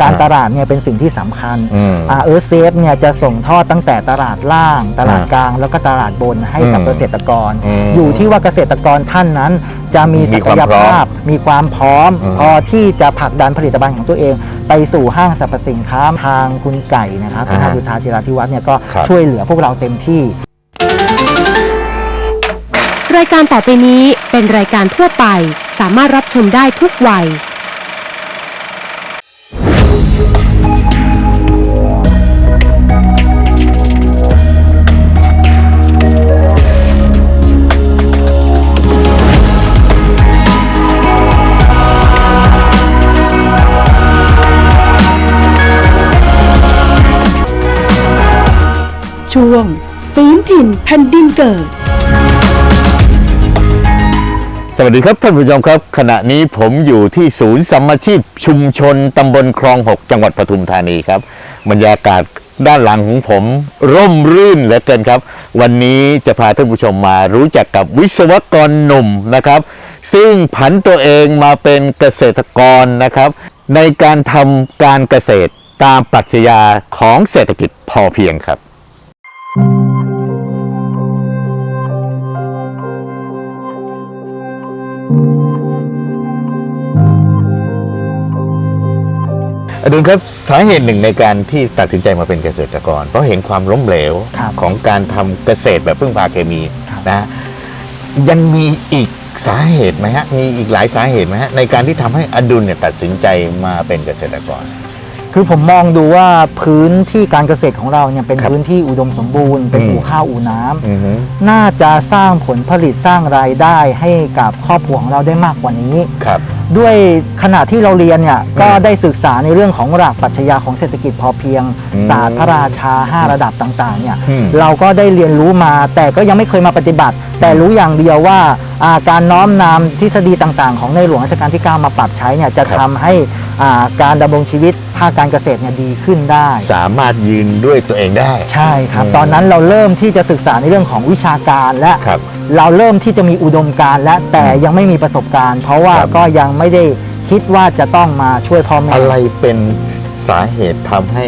การอ่าตลาดเนี่ยเป็นสิ่งที่สำคัญอืมเออเซฟเนี่ยจะส่งทอดตั้งแต่ตลาดล่าง ตลาดอ่ากลาง แล้วก็ตลาดบนให้กับอืมเกษตรกรอืมอยู่ที่ว่าเกษตรกรท่านนั้น จะมีมีศัคกวามยพร้อมภาพ มีความพร้อมอืมพอที่จะผลักดันผลิตภัณฑ์ของตัวเอง ไปสู่ห้างสรรพสินค้าทางคุณไก่นะครับคุณอ่าอายุทธาจิราธิวัฒน์เนี่ยก็ครับช่วยเหลือพวกเราเต็มที่รายการต่อไปนี้เป็นรายการทั่วไป สามารถรับชมได้ทุกวัย นถิ่นแผ่นดินเกิด สวัสดีครับท่านผู้ชมครับ ขณะนี้ผมอยู่ที่ศูนย์สัมมาชีพชุมชนตำบลคลอง6จังหวัดปทุมธานีครับ บรรยากาศด้านหลังของผมร่มรื่นเหลือเกินครับ วันนี้จะพาท่านผู้ชมมารู้จักกับวิศวกรหนุ่มนะครับ ซึ่งผันตัวเองมาเป็นเกษตรกรนะครับ ในการทำการเกษตรตามปรัชญาของเศรษฐกิจพอเพียงครับ อดุลครับสาเหตุหนึ่งในการที่ตัดสินใจมาเป็นเกษตรกร เพราะเห็นความล้มเหลวครับของการทำเกษตรแบบพึ่งพาเคมีครับ นะยังมีอีกสาเหตุไหมฮะมีอีกหลายสาเหตุไหมฮะในการที่ทำให้อดุลเนี่ยตัดสินใจมาเป็นเกษตรกร คือผมมองดูว่าพื้นที่การเกษตรของเราเนี่ยเป็นครับพื้นที่อุดมสมบูรณ์เป็นอืมอู่ข้าวอู่น้ำอือฮึน่าจะสร้างผลผลิตสร้างรายได้ให้กับครอบครัวของเราได้มากกว่านี้ครับ ด้วยขณะที่เราเรียนเนี่ยก็ได้ศึกษาในเรื่องของหลักปรัชญาของเศรษฐกิจพอเพียงอืมศาสตร์พระราชา 5 ระดับต่างๆเนี่ยอืมเราก็ได้เรียนรู้มาแต่ก็ยังไม่เคยมาปฏิบัติ แต่รู้อย่างเดียวว่าอ่าการน้อมนำทฤษฎีต่างๆ ของในหลวงรัชกาลที่ 9 มาปรับใช้เนี่ยจะครับทำให้อ่าการดำรงชีวิตภาคการเกษตรเนี่ยดีขึ้นได้ สามารถยืนด้วยตัวเองได้ ใช่ครับอืมตอนนั้นเราเริ่มที่จะศึกษาในเรื่องของวิชาการและครับเราเริ่มที่จะมีอุดมการณ์และแต่ยังไม่มีประสบการณ์ เพราะว่าครับ ก็ยังไม่ได้คิดว่าจะต้องมาช่วยพ่อแม่ อะไรเป็นสาเหตุทำให้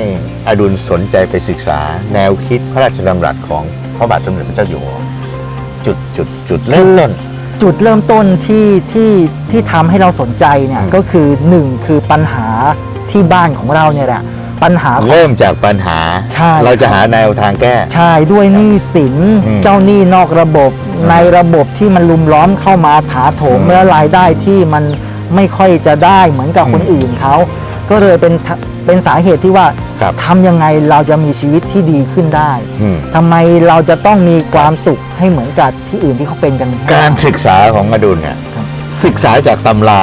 อดุลสนใจไปศึกษา แนวคิดพระราชดำรัสของพระบาทสมเด็จพระเจ้าอยู่หัวจุดจุดจุดเริ่มต้น จุดเริ่มต้นที่ที่ที่ทำให้เราสนใจเนี่ยอืมก็คือหนึ่งคือปัญหา ที่บ้านของเราเนี่ยแหละปัญหาของ เริ่มจากปัญหา ใช่ เราจะหาแนวทางแก้ ใช่ด้วยหนี้สินอืมเจ้าหนี้นอกระบบ ในระบบที่มันลุมล้อมเข้ามาถาโถมอืมเมื่อรายได้ที่มันไม่ค่อยจะได้เหมือนกับอืมคนอื่นเขาก็เลยเป็นทะเป็นสาเหตุที่ว่าครับ ทำยังไงเราจะมีชีวิตที่ดีขึ้นได้อืมทำไมเราจะต้องมีความสุขให้เหมือนกับที่อื่นที่เขาเป็นกัน การศึกษาของอดุลเนี่ยครับ ศึกษาจากตำรา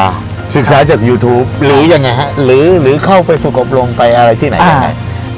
ศึกษาจาก YouTube หรือยังไงฮะหรือหรือเข้าไปฝึกอบรมไปอะไรที่ไหนอ่ายังไง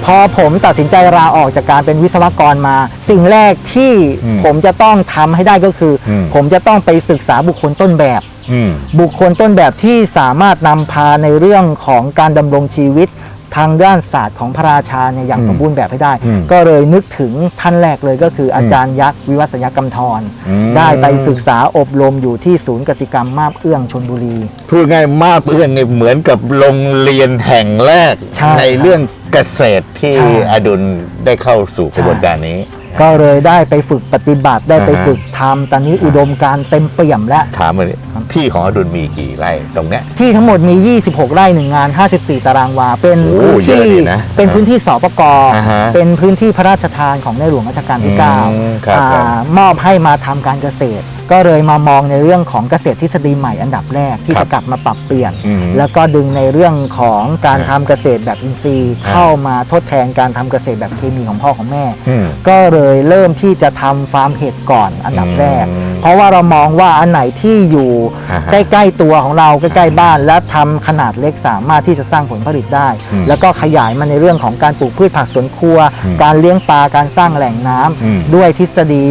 พอผมตัดสินใจลาออกจากการเป็นวิศวกรมา สิ่งแรกที่อืมผมจะต้องทำให้ได้ก็คืออม ผมจะต้องไปศึกษาบุคคลต้นแบบ อืม บุคคลต้นแบบที่สามารถนำพาในเรื่องของการดำรงชีวิต ทางด้านศาสตร์ของพระราชาเนี่ยอย่างอืมสมบูรณ์แบบให้ได้ อืมก็เลยนึกถึงท่านแรกเลยก็คืออาจารย์ยักษ์วิวัฒนยกรรมทร อืม ได้ไปศึกษาอบรมอยู่ที่ศูนย์กสิกรรมมาบเอื้องชนบุรี พูดง่ายมากเอื้องเนี่ยเหมือนกับโรงเรียนแห่งแรกใช่เรื่องเกษตรที่ใช่ อดุลได้เข้าสู่กระบวนการนี้ ก็เลยได้ไปฝึกปฏิบัติได้ไปอ่าฮะ ฝึกทำตอนนี้อุดมการณ์เต็มเปี่ยมและถามมาดิที่ของอดุลมีกี่ไร่ตรงเนี้ย ที่ทั้งหมดมี 26 ไร่หนึ่งงาน 54 ตารางวา เป็นโอ้พื้นเยอะที่ดีนะเป็นพื้นที่สปกอ่าฮะเป็นพื้นที่พระราชทานของในหลวงรัชกาลที่อืมครับ9ครับอ่ามอบให้มาทำการเกษตร ก็เลยมามองในเรื่องของเกษตรทฤษฎีใหม่อันดับแรกที่ครัจะบกลับมาปรับเปลี่ยน อืม แล้วก็ดึงในเรื่องของการอ่าทำเกษตรแบบอินทรีย์ อ่า เข้ามาทดแทนการทำเกษตรแบบเคมีของพ่อของแม่ อืม ก็เลยเริ่มที่จะทำฟาร์มเห็ดก่อนอันดับแรก อืมเพราะว่าเรามองว่าอันไหนที่อยู่อ่าฮะใกล้ๆตัวของเราใกล้ๆบ้าน และทำขนาดเล็กสามารถที่จะสร้างผลผลิตได้ อืมแล้วก็ขยายมันในเรื่องของการปลูกพืชผักสวนครัว อืมการเลี้ยงปลาการสร้างแหล่งน้ำอืม ด้วยทฤษฎี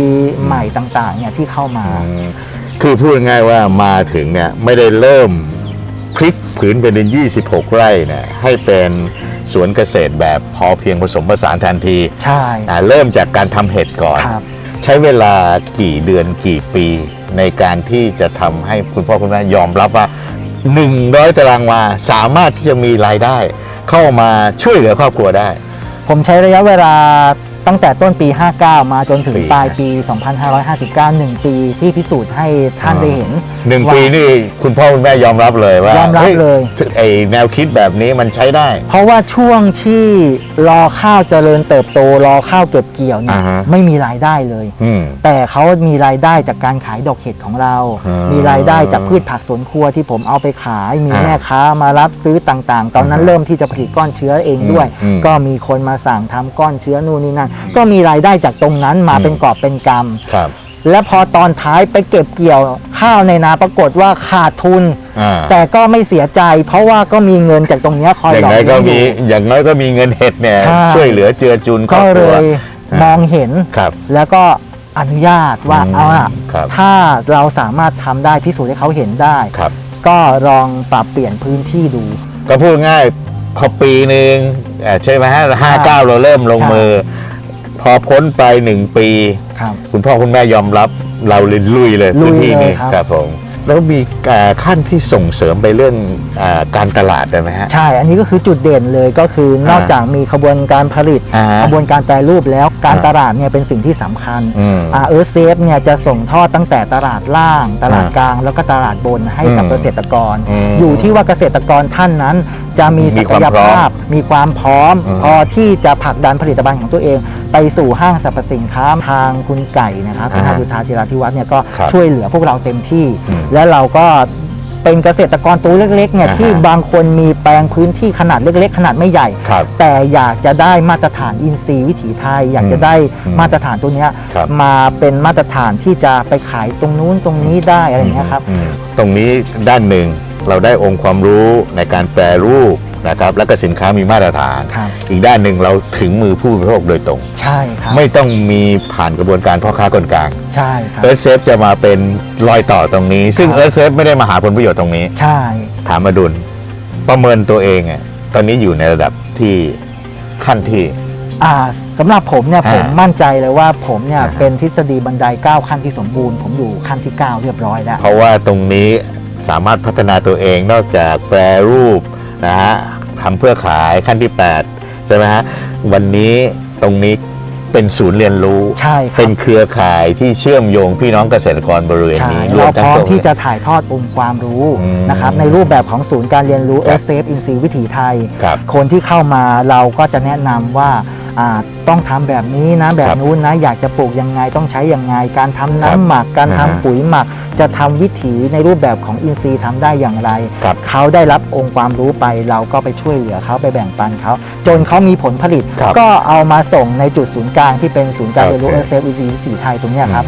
ใหม่ต่างๆเนี่ยที่เข้ามา อืมคือพูดง่ายๆว่ามาถึงเนี่ยไม่ได้เริ่มพลิกผืนเป็น26 ไร่เนี่ยให้เป็นสวนเกษตรแบบพอเพียงผสมผสานทันทีใช่ อ่าเริ่มจากการทำเห็ดก่อน ครับ ใช้เวลากี่เดือนกี่ปี ในการที่จะทำให้คุณพ่อคุณแม่ยอมรับว่า 100 ตารางวาสามารถที่จะมีรายได้ เข้ามาช่วยเหลือครอบครัวได้ ผมใช้ระยะเวลา ตั้งแต่ต้นปี 59 มาจนถึงปี ปลายปี 2559 1ปีที่พิสูจน์ให้ท่านได้เห็น หนึ่งว่าปีนี่คุณพ่อคุณแม่ยอมรับเลยว่ายอมรับเลยฮ้ไอแนวคิดแบบนี้มันใช้ได้ เพราะว่าช่วงที่รอข้าวเจริญเติบโตรอข้าวเก็บเกี่ยวเนี่ยอ่าฮะ ไม่มีรายได้เลย อืม แต่เขามีรายได้จากการขายดอกเห็ดของเรา อ่ามีมีรายได้จากพืชผักสวนครัวที่ผมเอาไปขาย มีอ่าแม่ค้ามารับซื้อต่างๆ ตอนนั้นอ่าฮะเริ่มที่จะผลิตก้อนเชื้อเองด้วย อืมก็มีคนมาสั่งทำก้อนเชื้อนู่นนี่นั่นก็มีรายได้จากตรงนั้นมาอืมเป็นกอบเป็นกำครับ และพอตอนท้ายไปเก็บเกี่ยวข้าวในนาปรากฏว่าขาดทุน อ่า แต่ก็ไม่เสียใจ เพราะว่าก็มีเงินจากตรงเนี้ยคอยอย่างหล่อน้อยก็เลี้ยงอมียู่อย่างน้อยก็มีเงินเห็ดเนี่ยใช่ ช่วยเหลือเจือจุนครก็อบคเลรัวยมองเห็น ครับ แล้วก็อนุญาตว่าอืมเอาล่ะครับ ถ้าเราสามารถทำได้พิสูจน์ให้เขาเห็นได้ ครับ ก็ลองปรับเปลี่ยนพื้นที่ดู ก็พูดง่ายพอปีหนึ่งเอ่อใช่ไหมฮะห้าเก้าเราเริ่มลงใช่มือ พอพ้นไปหนึ่งปี ครับ คุณพ่อคุณแม่ยอมรับเราเลยลุยเลยลุพื้ยนที่เลยนี้ครับ ครับผมแล้วมีอ่าขั้นที่ส่งเสริมไปเรื่องอาการตลาดได้ไหมฮะ ใช่ อันนี้ก็คือจุดเด่นเลยก็คือนอกจากมีขบวนการผลิต อ่าฮะ ขบวนการแปรรูปแล้วการอ่า ตลาดเนี่ยเป็นสิ่งที่สำคัญอืมอาเออเซฟเนี่ยจะส่งทอดตั้งแต่ตลาดล่าง ตลาดอ่ากลางแล้วก็ตลาดบนให้กับอืมเกษตรกร อืมอยู่ที่ว่าเกษตรกรท่านนั้น จะมีมีศัคกวามยพร้อมภาพ มีความพร้อมอืมพอที่จะผลักดันผลิตภัณฑ์ของตัวเอง ไปสู่ห้างสรรพสินค้าทางคุณไก่นะครับคุณอายุทธาจิราธิวัฒน์เนี่ยก็ครับช่วยเหลือพวกเราเต็มที่อืมแล้วเราก็เป็นเกษตรกรตัวเล็กๆเนี่ยอ่าฮะที่บางคนมีแปลงพื้นที่ขนาดเล็ก ๆ ขนาดไม่ใหญ่ครับแต่อยากจะได้มาตรฐานอินทรีย์วิถีไทย อยากจะได้อืมมาตรฐานตัวเนี้ยครับมาเป็นมาตรฐานที่จะไปขายตรงนู้นตรงนี้ได้อะไรอย่างเงี้ยครับอืมตรงนี้ด้านหนึ่ง เราได้องค์ความรู้ในการแปรรูปนะครับแล้วก็สินค้ามีมาตรฐาน ครับ อีกด้านหนึ่งเราถึงมือผู้บริโภคโดยตรง ใช่ครับไม่ต้องมีผ่านกระบวนการพ่อค้าคนกลางใช่ครับ เอิร์ธเซฟจะมาเป็นรอยต่อตรงนี้ ซึ่งครับ เอิร์ธเซฟไม่ได้มาหาผลประโยชน์ตรงนี้ ใช่ถามมาดุลประเมินตัวเองอะตอนนี้อยู่ในระดับที่ขั้นที่ อ่าสำหรับผมเนี่ยอ่าผมมั่นใจเลยว่าผมเนี่ยอ่าฮะเป็นทฤษฎีบันได 9 ขั้นที่สมบูรณ์ ผมอยู่ขั้นที่ 9 เรียบร้อยแล้ว เพราะว่าตรงนี้ สามารถพัฒนาตัวเองนอกจากแปรรูปนะฮะทำเพื่อขายขั้นที่ 8 ใช่ไหมฮะ วันนี้ตรงนี้เป็นศูนย์เรียนรู้ ใช่ครัเป็บนเครือข่ายที่เชื่อมโยงพี่น้องเกษตรกรบริเวณใช่นี้เราทั้พงร้อมตรงที่นี้จะถ่ายทอดองค์ความรู้อืม นะครับ ในรูปแบบของศูนย์การเรียนรู้ ครัเอบเซฟอินซีวิถีไทย ครับ คนที่เข้ามาเราก็จะแนะนำว่าอ่า ต้องทำแบบนี้นะแบบนู้นนะ อยากจะปลูกยังไงต้องใช้ยังไง การทำครัน้ำบหมัก การทำอ่าฮะปุ๋ยหมัก จะทำวิถีในรูปแบบของอินทรีย์ทำได้อย่างไรครับเขาได้รับองค์ความรู้ไปเราก็ไปช่วยเหลือเขาไปแบ่งปันเขา จนเขามีผลผลิตครับก็เอามาส่งในจุดศูนย์กลางที่เป็นศูนย์การเรียนรู้โอเอเคเซฟวิถีไทยตรงเนี้ยครับ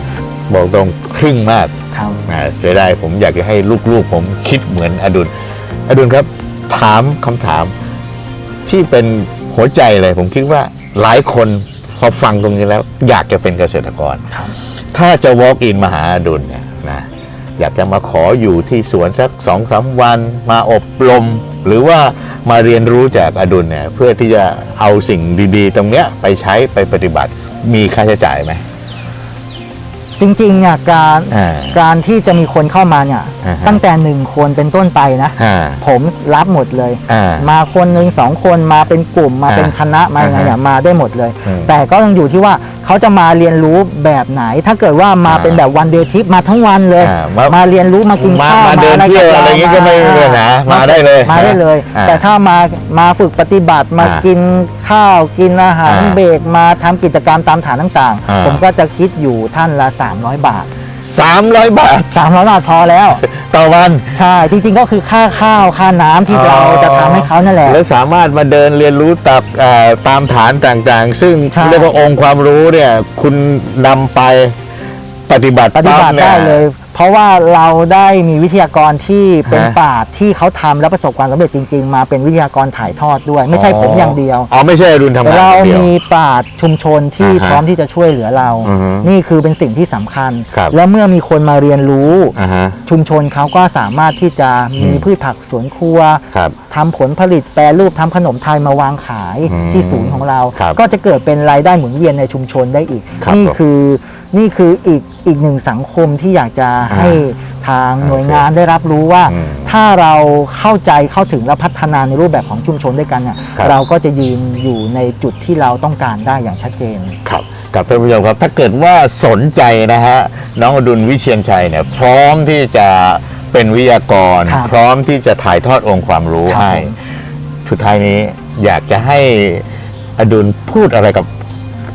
บอกตรงครึ่งมากครับอ่าเสียดายผมอยากจะให้ลูกๆ ผมคิดเหมือนอดุลอดุลครับถามคำถามที่เป็นหัวใจเลยผมคิดว่า หลายคนพอฟังตรงนี้แล้ว อยากจะเป็นเกษตรกรครับถ้าจะ walk in มาหาอดุลเนี่ยนะอยากจะมาขออยู่ที่สวนสักสองสามวัน มาอบรม หรือว่ามาเรียนรู้จากอดุลเนี่ยเพื่อที่จะเอาสิ่งดี ๆ ตรงเนี้ยไปใช้ไปปฏิบัติมีค่าใช้จ่ายไหม จริงๆเนี่ยการอ่าการที่จะมีคนเข้ามาเนี่ย อ่าฮะตั้งแต่หนึ่งคนเป็นต้นไปนะ อ่าผมรับหมดเลย อ่า มาคนหนึ่งสองคนมาเป็นกลุ่มมาอ่าเป็นคณะมาอย่างไงเนี่ยมาได้หมดเลย อืมแต่ก็ต้องอยู่ที่ว่าเขาจะมาเรียนรู้แบบไหน ถ้าเกิดว่ามาอ่าเป็นแบบวันเดย์ทริปมาทั้งวันเลยอ่ามามาเรียนรู้มากินมาข้าวมาเดินะเที่ยวกับอะไรอย่างงี้ก็ไม่มีปัญหามาได้เลยมาได้เลย อ่าแต่ถ้ามามาฝึกปฏิบัติมาอ่ากินข้าวกินอาหารอ่าเบรกมาทำกิจกรรมตามฐานต่างอ่า ๆ ผมก็จะคิดอยู่ท่านละ300 บาทสามร้อยบาท 300 บาทพอแล้ว ต่อวัน ใช่ จริงๆก็คือค่าข้าวค่าน้ำที่อ๋อเราจะทำให้เขานั่นแหละ แล้วสามารถมาเดินเรียนรู้ตับเอ่อตามฐานต่างๆ ซึ่งใช่เรียกว่าองค์ความรู้เนี่ย คุณนำไปปฏิบัติปฏิบัติปั๊บนี่ได้เลย เพราะว่าเราได้มีวิทยากรที่เป็นฮะ ปราชญ์ที่เขาทำและประสบความสำเร็จจริง ๆ มาเป็นวิทยากรถ่ายทอดด้วย ไม่ใช่ผมอย่างเดียว อ๋อไม่ใช่อรุณทำงานเราคนเดียว มีปราชญ์ชุมชนที่อ่าฮะพร้อมที่จะช่วยเหลือเรา อือฮึนี่คือเป็นสิ่งที่สำคัญ ครับ และเมื่อมีคนมาเรียนรู้ อ่าฮะ ชุมชนเขาก็สามารถที่จะมีอืมพืชผักสวนครัวครับ ทำผลผลิตแปรรูปทำขนมไทยมาวางขายอืมที่ศูนย์ของเรา ครับก็จะเกิดเป็นรายได้หมุนเวียนในชุมชนได้อีก ครับนี่ผม คือ นี่คืออีกอีกหนึ่งสังคมที่อยากจะให้ทางหน่วยงานได้รับรู้ว่าอืมถ้าเราเข้าใจเข้าถึงและพัฒนาในรูปแบบของชุมชนด้วยกันเนี่ยครับเราก็จะยืนอยู่ในจุดที่เราต้องการได้อย่างชัดเจนครับกับท่านผู้ชมครับถ้าเกิดว่าสนใจนะฮะน้องอดุลวิเชียนชัยเนี่ยพร้อมที่จะเป็นวิทยากรครับพร้อมที่จะถ่ายทอดองค์ความรู้ครับให้ผมสุดท้ายนี้อยากจะให้อดุลพูดอะไรกับ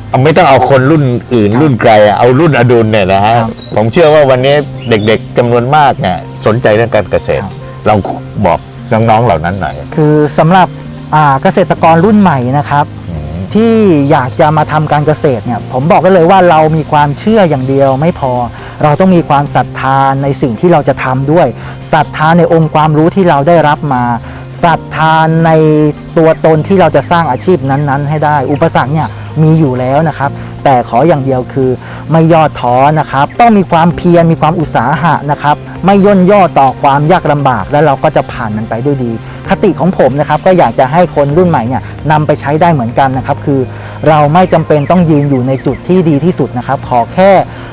เอาไม่ต้องเอาคนรุ่นอื่นรุ่นไกลอะเอารุ่นอดุลเนี่ยนะฮะครับผมเชื่อว่าวันนี้เด็กๆจำนวนมากเนี่ยสนใจเรื่องการเกษตร ครับลองบอกน้องๆเหล่านั้นหน่อยคือสำหรับอ่าเกษตรกรรุ่นใหม่นะครับ อืม ที่อยากจะมาทำการเกษตรเนี่ยผมบอกได้เลยว่าเรามีความเชื่ออย่างเดียวไม่พอ เราต้องมีความศรัทธาในสิ่งที่เราจะทำด้วยศรัทธาในองค์ความรู้ที่เราได้รับมาศรัทธาในตัวตนที่เราจะสร้างอาชีพนั้นๆ ให้ได้ อุปสรรคเนี่ย มีอยู่แล้วนะครับ แต่ขออย่างเดียวคือไม่ย่อท้อนะครับ ต้องมีความเพียรมีความอุตสาหะนะครับ ไม่ย่นย่อต่อความยากลำบากแล้วเราก็จะผ่านมันไปด้วยดี คติของผมนะครับก็อยากจะให้คนรุ่นใหม่เนี่ยนำไปใช้ได้เหมือนกันนะครับ คือเราไม่จำเป็นต้องยืนอยู่ในจุดที่ดีที่สุดนะครับ ขอแค่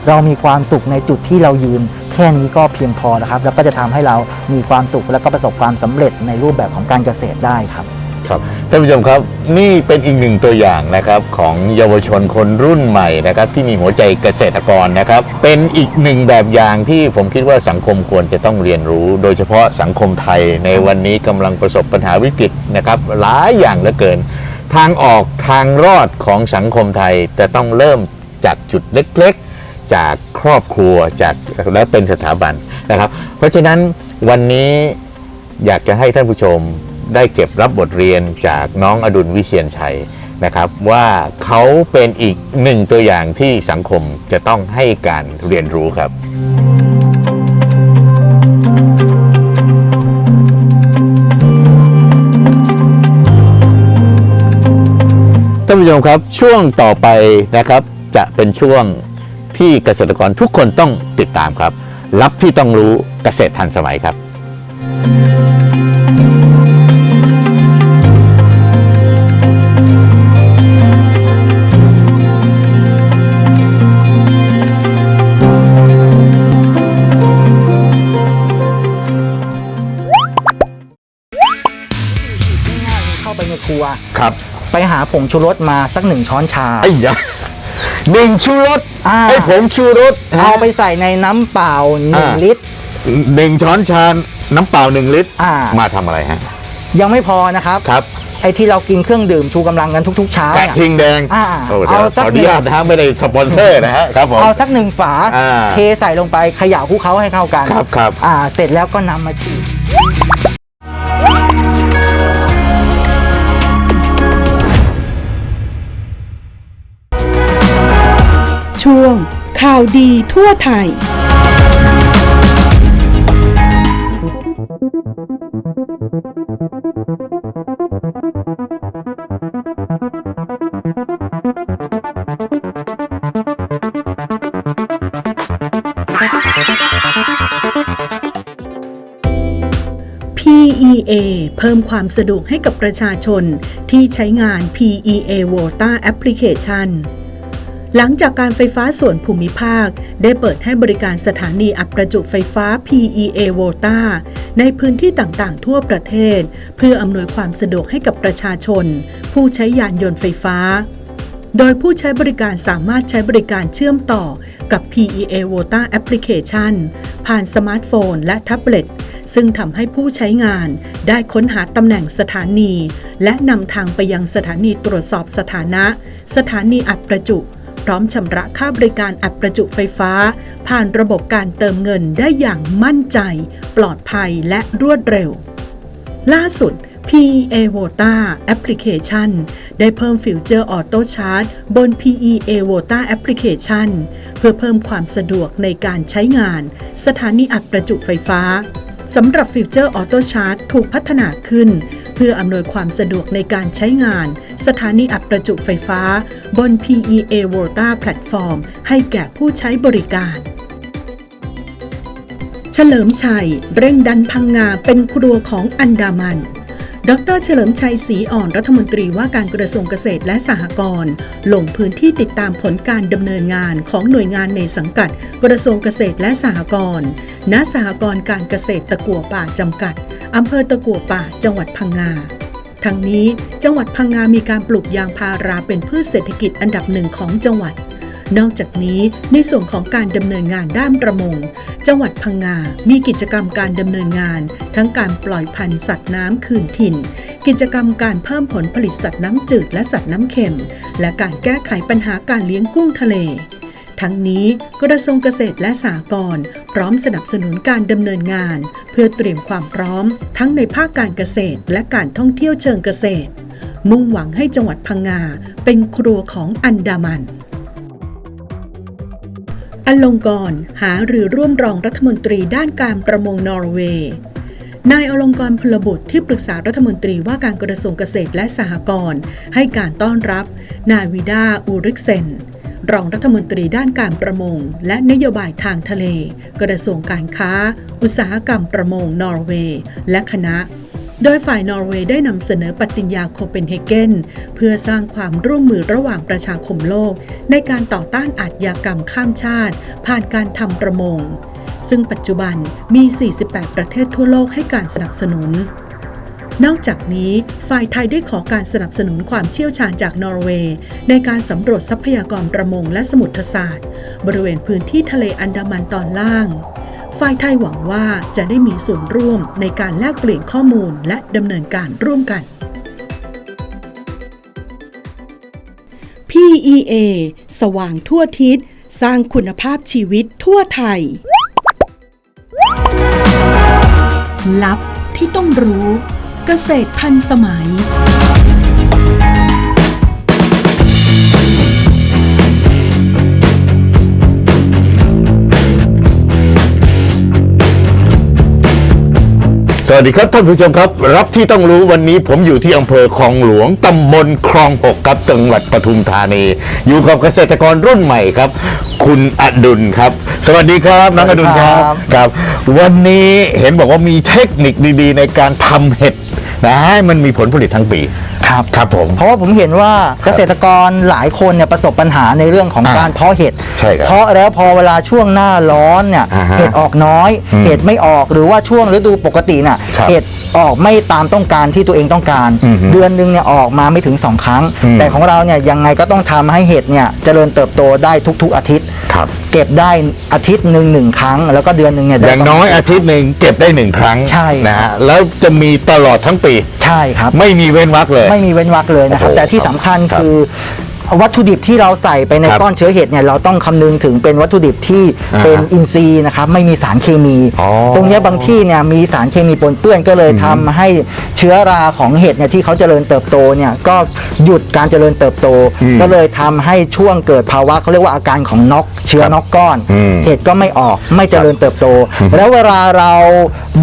เรามีความสุขในจุดที่เรายืนแค่นี้ก็เพียงพอนะครับ แล้วก็จะทำให้เรามีความสุขแล้วก็ประสบความสำเร็จในรูปแบบของการเกษตรได้ครับ ครับท่านผู้ชมครับนี่เป็นอีกหนึ่งตัวอย่างนะครับของเยาวชนคนรุ่นใหม่นะครับที่มีหัวใจเกษตรกรนะครับ เป็นอีกหนึ่งแบบอย่างที่ผมคิดว่าสังคมควรจะต้องเรียนรู้ โดยเฉพาะสังคมไทยในวันนี้กำลังประสบปัญหาวิกฤตนะครับหลายอย่างเหลือเกิน ทางออกทางรอดของสังคมไทยจะต้องเริ่มจากจุดเล็กๆ จากครอบครัวจากและเป็นสถาบันนะครับ เพราะฉะนั้นวันนี้อยากจะให้ท่านผู้ชม ได้เก็บรับบทเรียนจากน้องอดุลวิเชียนชัยนะครับว่าเขาเป็นอีกหนึ่งตัวอย่างที่สังคมจะต้องให้การเรียนรู้ครับ ท่านผู้ชมครับช่วงต่อไปนะครับจะเป็นช่วงที่เกษตรกรทุกคนต้องติดตามครับ รับที่ต้องรู้เกษตรทันสมัยครับาผงชูรสมาสักหนึ่งช้อนชา ไอ้ยะหนึ่งชูรสอ่า ไอ้ผงชูรสเอาไปใส่ในน้ำเปล่าหนึ่งอ่าลิตร หนึ่งช้อนชาน้ำเปล่าหนึ่งลิตร อ่า มาทำอะไรฮะ ยังไม่พอนะครับ ครับไอ้ที่เรากินเครื่องดื่มชูกำลังกันทุกๆเช้าแกะเนี่ย ทิ้งแดงอ่าโอ้เอาเดี๋ยวสักขออนุญาตนะฮะไม่ได้สปอนเซอร์นะฮะครับผม เอาสักหนึ่งฝาอ่าเทใส่ลงไปเขย่าคู่เขาให้เข้ากันครับครับ อ่า เสร็จแล้วก็นำมาฉีด ช่วง ข่าวดีทั่วไทย PEA เพิ่มความสะดวกให้กับประชาชนที่ใช้งาน PEA Vota Application หลังจากการไฟฟ้าส่วนภูมิภาค ได้เปิดให้บริการสถานีอัดประจุไฟฟ้า PEA v o t a ในพื้นที่ต่างๆ ทั่วประเทศ เพื่ออำนวยความสะดวกให้กับประชาชน ผู้ใช้ยานยนต์ไฟฟ้า โดยผู้ใช้บริการสามารถใช้บริการเชื่อมต่อกับ PEA Vota Application ผ่านสมาร์ทโฟนและแท็บเล็ต ซึ่งทำให้ผู้ใช้งานได้ค้นหาตำแหน่งสถานี และนำทางไปยังสถานีตรวจสอบสถานะ สถานีอัดประจุ พร้อมชำระค่าบริการอัดประจุไฟฟ้า ผ่านระบบการเติมเงินได้อย่างมั่นใจ ปลอดภัยและรวดเร็ว ล่าสุด PEA Vota Application ได้เพิ่มฟิวเจอร์ออโต้ชาร์จบน PEA Vota Application เพื่อเพิ่มความสะดวกในการใช้งาน สถานีอัดประจุไฟฟ้าสำหรับฟิวเจอร์ออโต้ชาร์จถูกพัฒนาขึ้น เพื่ออำนวยความสะดวกในการใช้งาน สถานีอัดประจุไฟฟ้า บน PEA Vota Platform ให้แก่ผู้ใช้บริการเฉลิมชัย เร่งดันพังงาเป็นครัวของอันดามัน ดรเฉลิมชัยศรีอ่อนรัฐมนตรีว่าการกระทรวงเกษตรและสหกรณ์ลงพื้นที่ติดตามผลการดำเนินงานของหน่วยงานในสังกัด กระทรวงเกษตรและสหกรณ์ณสหกรณ์การเกษตรตะกัวป่าจำกัดอำเภอตะกัวป่าจังหวัดพังงาทั้งนี้จังหวัดพังงามีการปลูกยางพาราเป็นพืชเศรษฐกิจอันดับหนึ่งของจังหวัด นอกจากนี้ในส่วนของการดำเนินงานด้านประมง จังหวัดพังงา มีกิจกรรมการดำเนินงาน ทั้งการปล่อยพันธุ์สัตว์น้ำคืนถิ่น กิจกรรมการเพิ่มผลผลิตสัตว์น้ำจืดและสัตว์น้ำเค็ม และการแก้ไขปัญหาการเลี้ยงกุ้งทะเล ทั้งนี้กระทรวงเกษตรและสหกรณ์พร้อมสนับสนุนการดำเนินงาน เพื่อเตรียมความพร้อม ทั้งในภาคการเกษตร และการท่องเที่ยวเชิงเกษตร มุ่งหวังให้จังหวัดพังงาเป็นครัวของอันดามัน อลงกรณ์หาหรือร่วมรองรัฐมนตรีด้านการประมงนอร์เวย์นายอลงกรพลบุตรที่ปรึกษารัฐมนตรีว่าการกระทรวงเกษตรและสหกรณ์ให้การต้อนรับ นายวิดาอูริกเซน รองรัฐมนตรีด้านการประมง และนโยบายทางทะเล กระทรวงการค้า อุตสาหกรรมประมงนอร์เวย์ และคณะ โดยฝ่ายนอร์เวย์ได้นำเสนอปฏิญญาโคเปนเฮเกนเพื่อสร้างความร่วมมือระหว่างประชาคมโลก ในการต่อต้านอาชญากรรมข้ามชาติ ผ่านการทำประมง ซึ่งปัจจุบันมี 48 ประเทศทั่วโลกให้การสนับสนุนนอกจากนี้ ฝ่ายไทยได้ขอการสนับสนุนความเชี่ยวชาญจากนอร์เวย์ ในการสำรวจทรัพยากรประมงและสมุทรศาสตร์ บริเวณพื้นที่ทะเลอันดามันตอนล่าง ฝ่ายไทยหวังว่าจะได้มีส่วนร่วมในการแลกเปลี่ยนข้อมูลและดำเนินการร่วมกัน PEA สว่างทั่วทิศ สร้างคุณภาพชีวิตทั่วไทย ลับที่ต้องรู้ เกษตรทันสมัย สวัสดีครับท่านผู้ชมครับ รับที่ต้องรู้วันนี้ผมอยู่ที่อำเภอคลองหลวงตำบลคลองหกครับจังหวัดปทุมธานี อยู่กับเกษตรกรรุ่นใหม่ครับ คุณอดุลครับ สวัสดีครับน้องอดุลครับครับครับวันนี้เห็นบอกว่ามีเทคนิคดีๆ ในการทำเห็ด นะให้มันมีผลผลิตทั้งปี ครับครับผม เพราะว่าผมเห็นว่าเกษตรกรหลายคนเนี่ยประสบปัญหาในเรื่องของอ่าการเพาะเห็ดใช่ครับเพาะแล้วพอเวลาช่วงหน้าร้อนเนี่ยอ่าฮะเห็ดออกน้อย อืมเห็ดไม่ออกหรือว่าช่วงฤดูปกติน่ะครับเห็ดออกไม่ตามต้องการที่ตัวเองต้องการ อือฮึเดือนหนึงเนี่ยออกมาไม่ถึง2ครั้ง อืม แต่ของเราเนี่ยยังไงก็ต้องทำให้เห็ดเนี่ยเจริญเติบโตได้ทุก ๆอาทิตย์ ครับ เก็บได้อาทิตย์หนึ่งหนึ่งครั้ง แล้วก็เดือนหนึ่งเนี่ยอได้ย่างน้อยอาทิตย์หนึ่งเก็บได้หนึ่งครั้งใช่นะฮะแล้วจะมีตลอดทั้งปี ใช่ครับ ไม่มีเว้นวรรคเลย ไม่มีเว้นวรรคเลยนะครับ โอ้โหแต่ที่สำคัญครับคือ วัตถุดิบที่เราใส่ไปในครับก้อนเชื้อเห็ดเนี่ยเราต้องคำนึงถึงเป็นวัตถุดิบที่อ่าเป็นอินทรีย์นะครับไม่มีสารเคมี อ๋อตรงเนี้ยบางที่เนี่ยมีสารเคมีปนเปื้อนก็เลยทำให้เชื้อราของเห็ดเนี่ยที่เขาเจริญเติบโตเนี่ยก็หยุดการเจริญเติบโต อืมก็เลยทำให้ช่วงเกิดภาวะเขาเรียกว่าอาการของน็อกเชื้อครับน็อกก้อน อืม เห็ดก็ไม่ออกไม่เจริญเติบโต แล้วเวลาเรา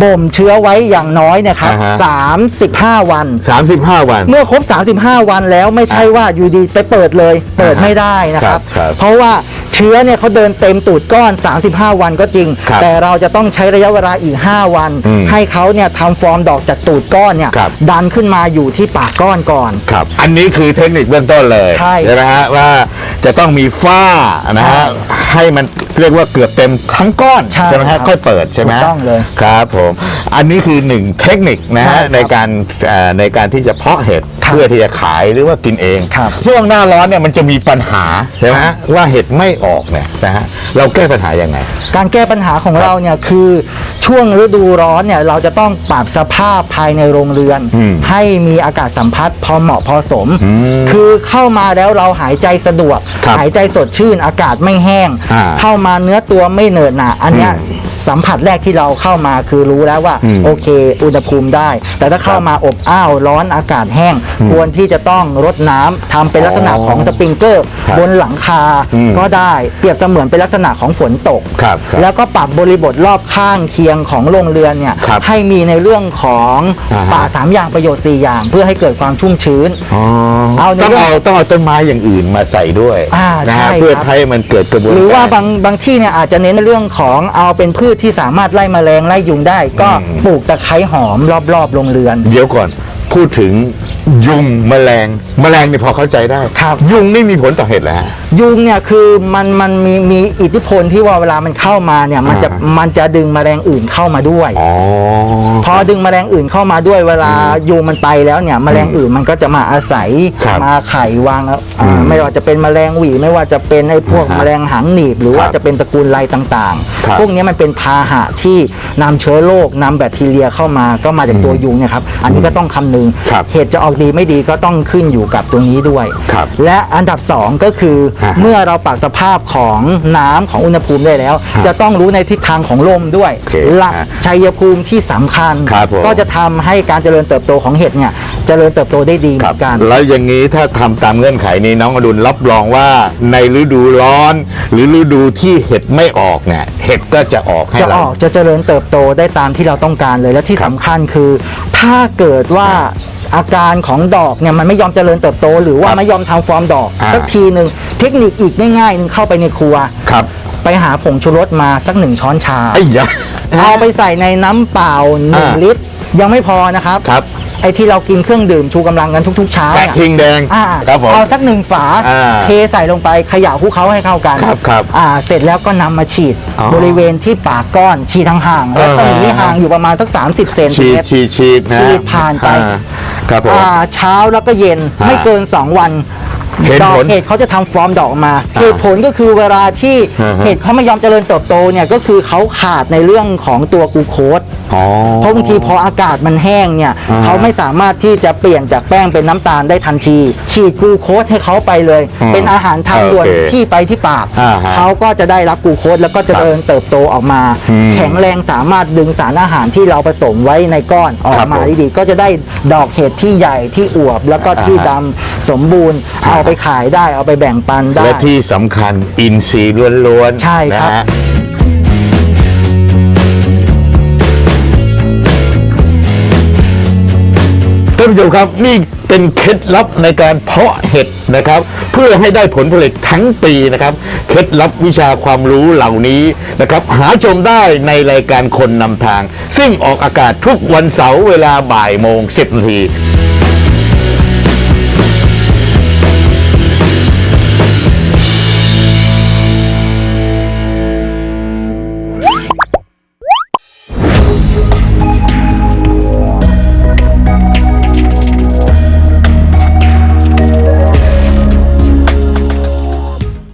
บ่มเชื้อไว้อย่างน้อยเนี่ยครับอ่าฮะ สามสิบห้าวัน 35 วัน เมื่อครบ 35 วันแล้วไม่ใช่ว่าอยู่ดีไปเปิดเลย เปิดไม่ได้นะครับ ครับเพราะว่า เชื้อเนี่ยเขาเดินเต็มตูดก้อน 35 วันก็จริง ครับแต่เราจะต้องใช้ระยะเวลาอีก 5 วัน อืมให้เขาเนี่ยทำฟอร์มดอกจากตูดก้อนเนี่ยครับ ดันขึ้นมาอยู่ที่ปากก้อนก่อน ครับ อันนี้คือเทคนิคเบื้องต้นเลยใช่ไหมฮะว่าจะต้องมีฝ้านะฮะให้มันเรียกว่าเกือบเต็มทั้งก้อนใช่ไหมครัฮะบค่อยเปิดใช่ไหมถูกต้องเลย ครับผม อันนี้คือหนึ่งเทคนิคนะใช่ครัฮะบในการเอ่อในการที่จะเพาะเห็ดครับเพื่อที่จะขายหรือว่ากินเองครับช่วงหน้าร้อนเนี่ยมันจะมีปัญหาใช่ไหมฮะว่าเห็ดไม่ออกเนี่ยนะฮะเราแก้ปัญหายังไง การแก้ปัญหาของเราเนี่ยคือช่วงฤดูร้อนเนี่ยเราจะต้องปรับสภาพภายในโรงเรือน อืมให้มีอากาศสัมพัทธ์พอเหมาะพอสม อืมคือเข้ามาแล้วเราหายใจสะดวก ครับหายใจสดชื่นอากาศไม่แห้ง อ่าเข้ามาเนื้อตัวไม่เหนอะหนะอันเนี้ยอืม สัมผัสแรกที่เราเข้ามาคือรู้แล้วว่าอืมโอเค อุณหภูมิได้ แต่ถ้าเข้ามาอบอ้าวร้อนอากาศแห้ง ควรที่จะต้องรดน้ำทำเป็นลักษณะของสปริงเกอร์ครับบนหลังคาอืมก็ได้เปรียบเสมือนเป็นลักษณะของฝนตก ครับครับแล้วก็ปรับบริบทรอบข้างเคียงของโรงเรือนเนี่ยครับให้มีในเรื่องของอ่าฮะ ป่าสามอย่างประโยชน์สี่อย่าง เพื่อให้เกิดความชุ่มชื้น อ๋อเอาในต้องเรื่องเอาต้องเอาต้นไม้อย่างอื่นมาใส่ด้วยอ่านะใช่ฮะเพื่อครับ ให้มันเกิดกระบวนหรือว่าการบางบางที่เนี่ยอาจจะเน้นในเรื่องของเอาเป็นพืชที่สามารถไล่แมลงไล่ยุงได้ ก็อืม ปลูกตะไคร้หอมรอบๆโรงเรือน เดี๋ยวก่อน พูดถึงยุงแมลง แมลงเนี่ยพอเข้าใจได้ครับยุงนี่มีผลต่อเห็ดแล้ว ยุงเนี่ยคือมันมันมีมีอิทธิพลที่ว่าเวลามันเข้ามาเนี่ยมันจะอ่ามันจะดึงแมลงอื่นเข้ามาด้วยอ๋อพอดึงแมลงอื่นเข้ามาด้วยเวลายุงมันไปแล้วเนี่ยแมลงอื่นมันก็จะมาอาศัยครับมาไข่วางอ่าอืมไม่ว่าจะเป็นแมลงหวีไม่ว่าจะเป็นไอ้พวกอ่าฮะแมลงหางหนีบ หรือว่าครับจะเป็นตระกูลไรต่างครับๆ พวกนี้มันเป็นพาหะที่นำเชื้อโรคนำแบคทีเรียเข้ามาก็มาจากตัวยุงเนี่ยครับอันนี้ก็ต้องคำนึงครับเห็ดจะออกดีไม่ดีก็ต้องขึ้นอยู่กับตรงนี้ด้วยครับและอันดับสองก็คือฮะเมื่อเราปรับสภาพของน้ำของอุณหภูมิได้แล้วฮะจะต้องรู้ในทิศทางของลมด้วยโอเคหลักฮะชัยภูมิที่สำคัญครับผมก็จะทำให้การเจริญเติบโตของเห็ดเนี่ย เจริญเติบโตได้ดีเหคมืรัอบนกันแล้วอย่างนี้ถ้าทำตามเงื่อนไขนี้น้องอดุลรับรองว่าในฤดูร้อน หรือฤดูที่เห็ดไม่ออกเนี่ยเห็ดก็จะออกให้จะอเรา อกจะเจริญเติบโตได้ตามที่เราต้องการเลยและที่ครับ สำคัญคือ ถ้าเกิดว่าอาการของดอกเนี่ยมันไม่ยอมเจริญเติบโต หรือว่าครับไม่ยอมทำฟอร์มดอกอ่า สักทีหนึ่งเทคนิคอีกง่ายๆหนึงเข้าไปในครัว ครับไปหาผงชูรสมาสักหนึ่งช้อนชา ไอ้ยะ เอาไปใส่ในน้ำเปล่าหนึ่งอ่าลิตร ยังไม่พอนะครับ ครับ ไอ้ที่เรากินเครื่องดื่มชูกำลังกันทุก ๆ เช้าแปะเนี่ย ทิ้งแดงอ่าครับผม เอาสักหนึ่งฝาอ่าเทใส่ลงไปเขย่าคลุกเคล้าให้เข้ากันครับครับอ่าเสร็จแล้วก็นำมาฉีดอ๋อบริเวณที่ปากก้อนฉีดห่างๆแล้วอ่าตรงนี้ห่างอยู่ประมาณสัก 30 เซนติฉีเมดตร ฉีดฉีดนะฉีดผ่านไป อ่ครับผม อ่าเช้าแล้วก็เย็นอ่าไม่เกิน 2 วัน เห็นดอกผลเห็ดเขาจะทำฟอร์มดอกออกมาอ่าเหตุผลก็คือเวลาที่อ่าฮะ เห็ดเขาไม่ยอมเจริญเติบโตเนี่ยก็คือเขาขาดในเรื่องของตัวกลูโคส อ๋อ เพราะบางทีพออากาศมันแห้งเนี่ย อ่าเขาไม่สามารถที่จะเปลี่ยนจากแป้งเป็นน้ำตาลได้ทันที ฉีดกลูโคสให้เขาไปเลย อืมเป็นอาหารทางด่วนโอเคที่ไปที่ปาก อ่าฮะเขาก็จะได้รับกลูโคสแล้วก็เจริญเติบโตออกมา อืมแข็งแรงสามารถดึงสารอาหารที่เราผสมไว้ในก้อนออกครับมาผมได้ดี ก็จะได้ดอกเห็ดที่ใหญ่ที่อวบแล้วก็ที่อ่าดำสมบูรณ์อ่าเอาไปขายได้เอาไปแบ่งปันได้ และที่สำคัญอินทรีย์ล้วนๆใช่ครับ นะฮะท่านผู้ชมครับนี่เป็นเคล็ดลับในการเพาะเห็ดนะครับ เพื่อให้ได้ผลผลิตทั้งปีนะครับ เคล็ดลับวิชาความรู้เหล่านี้นะครับ หาชมได้ในรายการคนนำทาง ซึ่งออกอากาศทุกวันเสาร์เวลาบ่ายโมงสิบนาที